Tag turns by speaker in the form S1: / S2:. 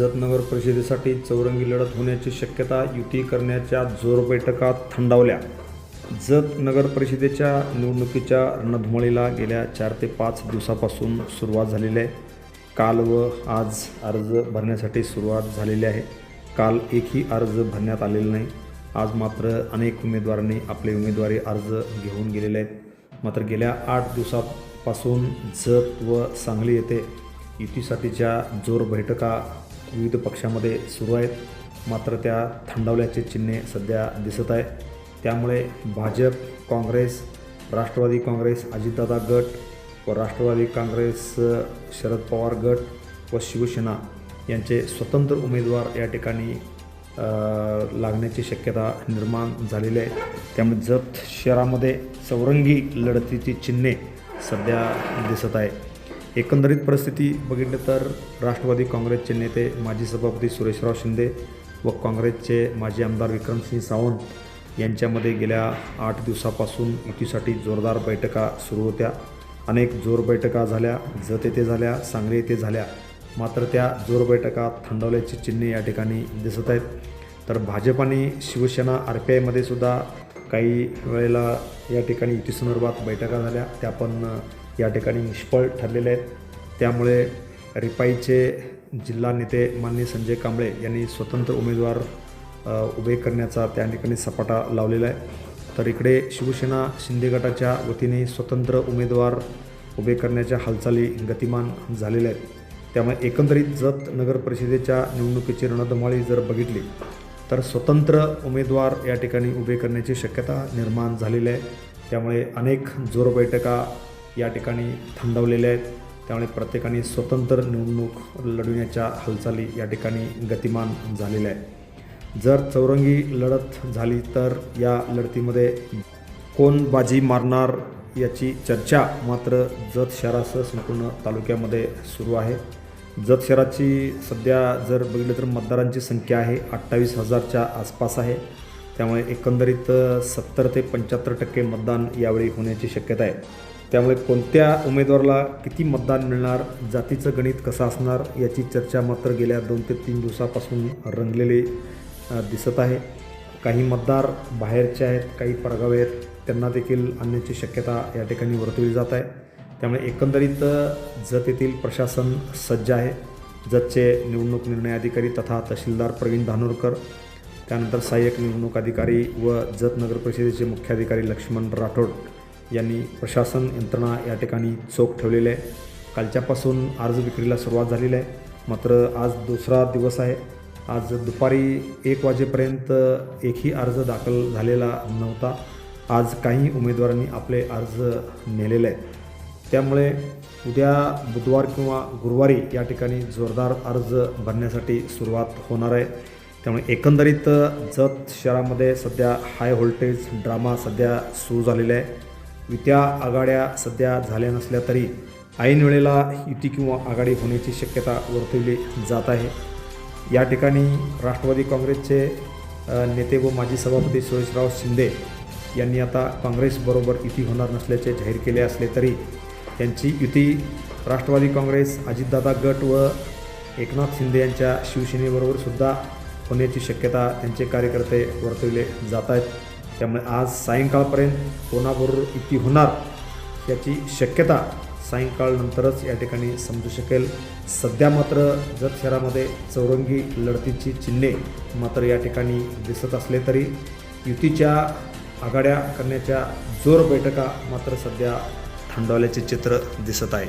S1: जत नगर परिषदेसाठी चौरंगी लढत होण्याची शक्यता युती करण्याच्या जोर बैठका थंडावल्या. जत नगर परिषदेच्या निवडणुकीच्या रणधुमाळीला गेल्या चार ते पाच दिवसापासून सुरुवात झालेली आहे. काल व आज अर्ज भरण्यासाठी सुरुवात झालेली आहे. काल एकही अर्ज भरण्यात आलेला नाही. आज मात्र अनेक उमेदवारांनी आपले उमेदवारी अर्ज घेऊन गेलेले आहेत. मात्र गेल्या आठ दिवसापासून जत व सांगली येथे युतीसाठीच्या जोर बैठका विविध पक्षामध्ये सुरू आहेत. मात्र त्या थंडावल्याचे चिन्हे सध्या दिसत आहे त्यामुळे भाजप काँग्रेस राष्ट्रवादी काँग्रेस अजितदादा गट व राष्ट्रवादी काँग्रेस शरद पवार गट व शिवसेना यांचे स्वतंत्र उमेदवार या ठिकाणी लागण्याची शक्यता निर्माण झालेली आहे. त्यामुळे जत शहरामध्ये चौरंगी लढतीची चिन्हे सध्या दिसत आहे एकंदरीत परिस्थिती बघितली तर राष्ट्रवादी काँग्रेसचे नेते माजी सभापती सुरेशराव शिंदे व काँग्रेसचे माजी आमदार विक्रमसिंह सावंत यांच्यामध्ये गेल्या आठ दिवसापासून युतीसाठी जोरदार बैठका सुरू होत्या. अनेक जोर बैठका झाल्या जत येथे झाल्या सांगली येथे झाल्या. मात्र त्या जोर बैठका थंडवल्याची चिन्हे या ठिकाणी दिसत आहेत. तर भाजप आणि शिवसेना आर पी आयमध्ये सुद्धा काही वेळेला या ठिकाणी युतीसंदर्भात बैठका झाल्या. त्या पण या ठिकाणी निष्फळ ठरलेले आहेत. त्यामुळे रिपाईचे जिल्हा नेते माननीय संजय कांबळे यांनी स्वतंत्र उमेदवार उभे करण्याचा त्या ठिकाणी सपाटा लावलेला आहे. तर इकडे शिवसेना शिंदे गटाच्या वतीने स्वतंत्र उमेदवार उभे करण्याच्या हालचाली गतिमान झालेल्या आहेत. त्यामुळे एकंदरीत जत नगर परिषदेच्या निवडणुकीची रणधमाळी जर बघितली तर स्वतंत्र उमेदवार या ठिकाणी उभे करण्याची शक्यता निर्माण झालेली आहे. त्यामुळे अनेक जोरबैठका या ठिकाणी थंडवलेल्या आहेत. त्यामुळे प्रत्येकाने स्वतंत्र निवडणूक लढविण्याच्या हालचाली या ठिकाणी गतिमान झालेल्या आहेत. जर चौरंगी लढत झाली तर या लढतीमध्ये कोण बाजी मारणार याची चर्चा मात्र जत शहरासह संपूर्ण तालुक्यामध्ये सुरू आहे. जत शहराची सध्या जर बघितलं तर मतदारांची संख्या आहे अठ्ठावीस हजारच्या आसपास आहे. त्यामुळे एकंदरीत सत्तर ते पंच्याहत्तर टक्के मतदान यावेळी होण्याची शक्यता आहे. त्यामुळे कोणत्या उमेदवाराला किती मतदान मिळणार जातीचं गणित कसं असणार याची चर्चा मात्र गेल्या दोन ते तीन दिवसापासून रंगलेली दिसत आहे. काही मतदार बाहेरचे आहेत काही परगावे आहेत त्यांना देखील आणण्याची शक्यता या ठिकाणी वर्तवली जात आहे. त्यामुळे एकंदरीत जत येथील प्रशासन सज्ज आहे. जतचे निवडणूक निर्णय अधिकारी तथा तहसीलदार प्रवीण धानोरकर त्यानंतर सहाय्यक निवडणूक अधिकारी व जत नगर परिषदेचे मुख्याधिकारी लक्ष्मण राठोड यांनी प्रशासन यंत्रणा या ठिकाणी चोख ठेवलेली आहे. कालच्यापासून अर्ज विक्रीला सुरुवात झालेली आहे. मात्र आज दुसरा दिवस आहे. आज दुपारी एक वाजेपर्यंत एकही अर्ज दाखल झालेला नव्हता. आज काही उमेदवारांनी आपले अर्ज नेलेले आहेत. त्यामुळे उद्या बुधवार किंवा गुरुवारी या ठिकाणी जोरदार अर्ज भरण्यासाठी सुरुवात होणार आहे. त्यामुळे एकंदरीत जत शहरामध्ये सध्या हाय व्होल्टेज ड्रामा सध्या सुरू झालेला आहे. युत्या आघाड्या सध्या झाल्या नसल्या तरी ऐन वेळेला युती किंवा आघाडी होण्याची शक्यता वर्तवली जात आहे. या ठिकाणी राष्ट्रवादी काँग्रेसचे नेते व माजी सभापती सुरेशराव शिंदे यांनी आता काँग्रेसबरोबर युती होणार नसल्याचे जाहीर केले असले तरी त्यांची युती राष्ट्रवादी काँग्रेस अजितदादा गट व एकनाथ शिंदे यांच्या शिवसेनेबरोबर सुद्धा होण्याची शक्यता त्यांचे कार्यकर्ते वर्तवले जात आहेत. त्यामुळे आज सायंकाळपर्यंत कोणाबरोबर युती होणार याची शक्यता सायंकाळनंतरच या ठिकाणी समजू शकेल. सध्या मात्र जत शहरामध्ये चौरंगी लढतीची चिन्हे मात्र या ठिकाणी दिसत असले तरी युतीच्या आघाड्या करण्याच्या जोर बैठका मात्र सध्या थंडावल्याचे चित्र दिसत आहे.